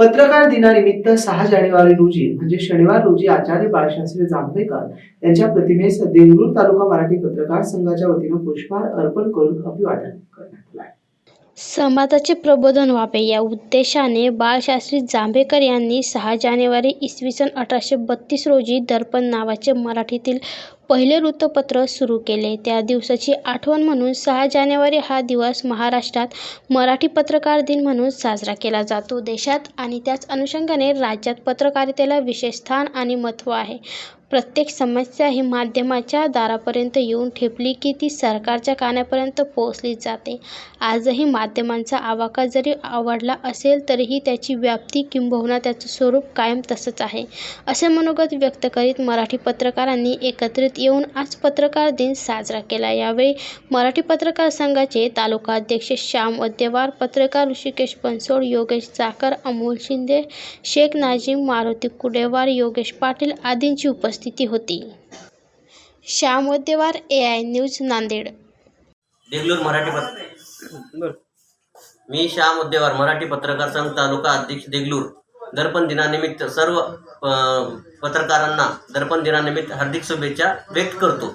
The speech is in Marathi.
पत्रकार दिनानिमित्त सहा जानेवारी रोजी म्हणजे शनिवार रोजी आचार्य बाळशास्त्री जांभेकर यांच्या प्रतिमेस देंगरूर तालुका मराठी पत्रकार संघाच्या वतीनं पुष्पहार अर्पण करून अभिवादन करण्यात आलं समाजाचे प्रबोधन व्हावे या उद्देशाने बाळशास्त्री जांभेकर यांनी सहा जानेवारी इसवी सन अठराशे बत्तीस रोजी दर्पण नावाचे मराठीतील पहिले वृत्तपत्र सुरू केले. त्या दिवसाची आठवण म्हणून सहा जानेवारी हा दिवस महाराष्ट्रात मराठी पत्रकार दिन म्हणून साजरा केला जातो. देशात आणि त्याच अनुषंगाने राज्यात पत्रकारितेला विशेष स्थान आणि महत्त्व आहे. प्रत्येक समस्या ही माध्यमाच्या दारापर्यंत येऊन ठेपली की ती सरकारच्या कानापर्यंत पोहोचली जाते. आजही माध्यमांचा आवाका जरी आवडला असेल तरीही त्याची व्याप्ती किंबहुना त्याचं स्वरूप कायम तसंच आहे. असे मनोगत व्यक्त करीत मराठी पत्रकारांनी एकत्रित येऊन आज पत्रकार दिन साजरा केला. यावेळी मराठी पत्रकार संघाचे तालुका अध्यक्ष श्याम वद्देवार पत्रकार ऋषिकेश बनसोड योगेश चाकर अमोल शिंदे शेख नाझीम मारुती कुडेवार योगेश पाटील आदींची उपस्थिती होती. Shyam Waddewar A I news Nanded. Degloor Marathi पत्र मी श्याम उद्देवार मराठी पत्रकार संघ तालुका अध्यक्ष देगलूर. दर्पण दिनानिमित्त सर्व पत्रकारांना दर्पण दिनानिमित्त हार्दिक शुभेच्छा व्यक्त करतो.